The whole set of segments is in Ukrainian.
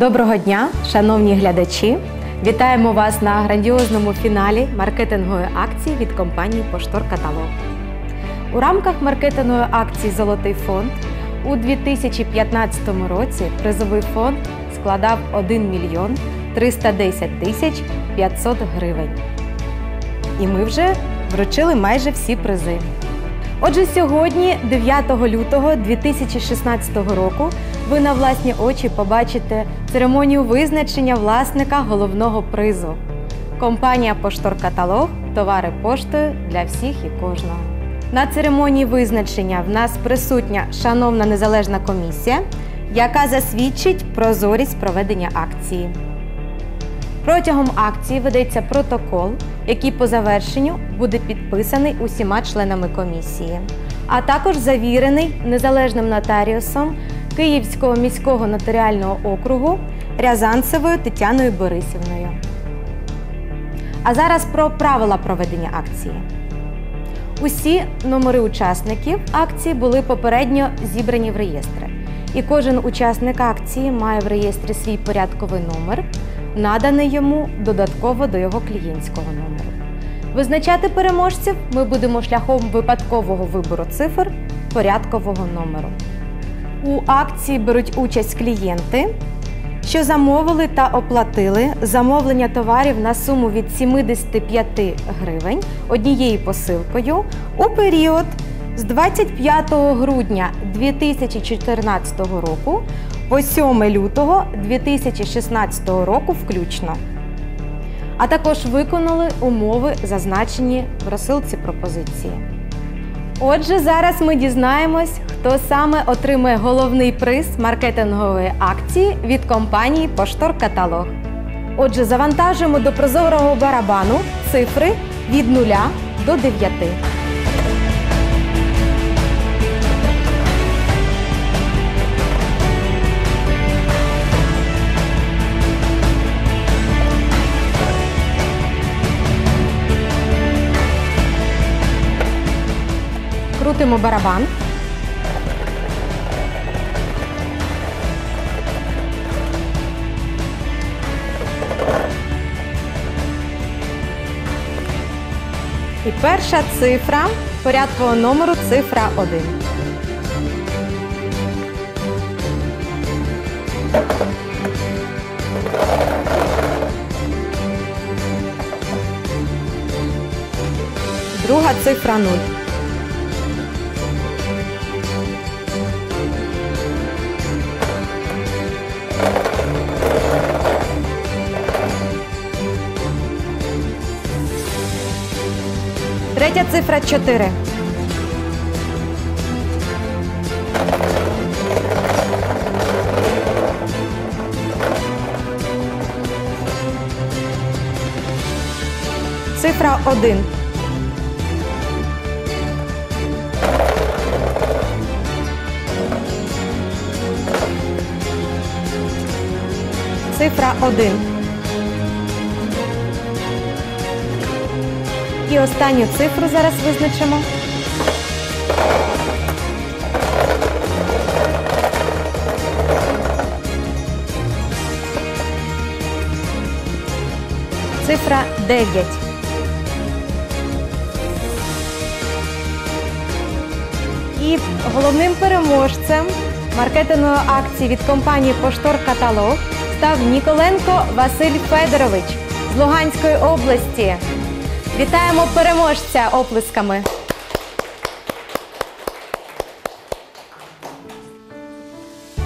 Доброго дня, шановні глядачі! Вітаємо вас на грандіозному фіналі маркетингової акції від компанії Поштор Каталог. У рамках маркетингової акції Золотий фонд у 2015 році призовий фонд складав 1 мільйон 310 тисяч 500 гривень. І ми вже вручили майже всі призи. Отже, сьогодні, 9 лютого 2016 року, ви на власні очі побачите церемонію визначення власника головного призу. Компанія Поштор Каталог товари поштою для всіх і кожного. На церемонії визначення в нас присутня шановна незалежна комісія, яка засвідчить прозорість проведення акції. Протягом акції ведеться протокол, який по завершенню буде підписаний усіма членами комісії, а також завірений незалежним нотаріусом Київського міського нотаріального округу Рязанцевою Тетяною Борисівною. А зараз про правила проведення акції. Усі номери учасників акції були попередньо зібрані в реєстри, і кожен учасник акції має в реєстрі свій порядковий номер, наданий йому додатково до його клієнтського номеру. Визначати переможців ми будемо шляхом випадкового вибору цифр порядкового номеру. У акції беруть участь клієнти, що замовили та оплатили замовлення товарів на суму від 75 гривень однією посилкою у період з 25 грудня 2014 року по 7 лютого 2016 року включно. А також виконали умови, зазначені в розсилці пропозиції. Отже, зараз ми дізнаємось, хто саме отримає головний приз маркетингової акції від компанії Поштор Каталог. Отже, завантажуємо до прозорого барабану цифри від 0 до 9. Крутимо барабан. І перша цифра порядкового номеру цифра 1. Друга цифра 0. Третя цифра 4. Цифра 1. Цифра 1. І останню цифру зараз визначимо. Цифра 9. І головним переможцем маркетингової акції від компанії Поштор Каталог став Ніколенко Василь Федорович з Луганської області. Вітаємо переможця оплесками.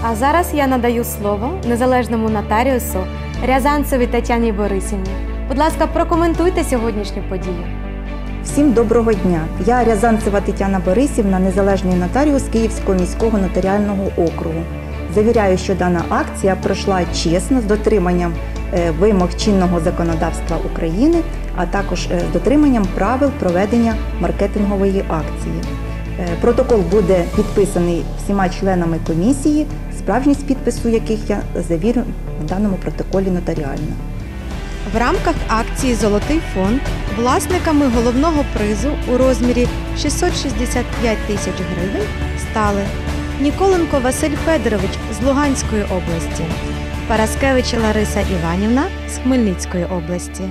А зараз я надаю слово незалежному нотаріусу Рязанцевій Тетяні Борисівні. Будь ласка, прокоментуйте сьогоднішню подію. Всім доброго дня! Я Рязанцева Тетяна Борисівна, незалежний нотаріус Київського міського нотаріального округу. Завіряю, що дана акція пройшла чесно з дотриманням вимог чинного законодавства України, а також е, з дотриманням правил проведення маркетингової акції. Е, Протокол буде підписаний всіма членами комісії, справжність підпису яких я завірю в даному протоколі нотаріально. В рамках акції Золотий фонд власниками головного призу у розмірі 665 тисяч гривень стали Ніколенко Василь Федорович з Луганської області, Параскевич Лариса Іванівна з Хмельницької області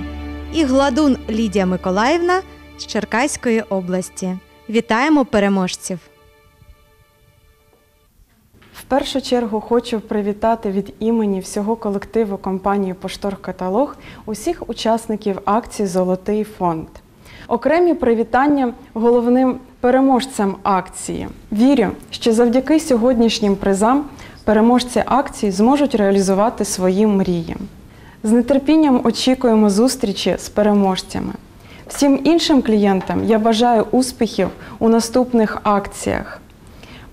і Гладун Лідія Миколаївна з Черкаської області. Вітаємо переможців! В першу чергу хочу привітати від імені всього колективу компанії Поштор Каталог усіх учасників акції Золотий фонд. Окремі привітання головним переможцям акції. Вірю, що завдяки сьогоднішнім призам переможці акції зможуть реалізувати свої мрії. З нетерпінням очікуємо зустрічі з переможцями. Всім іншим клієнтам я бажаю успіхів у наступних акціях.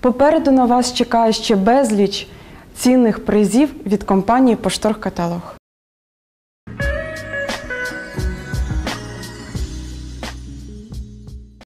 Попереду на вас чекає ще безліч цінних призів від компанії Поштор Каталог.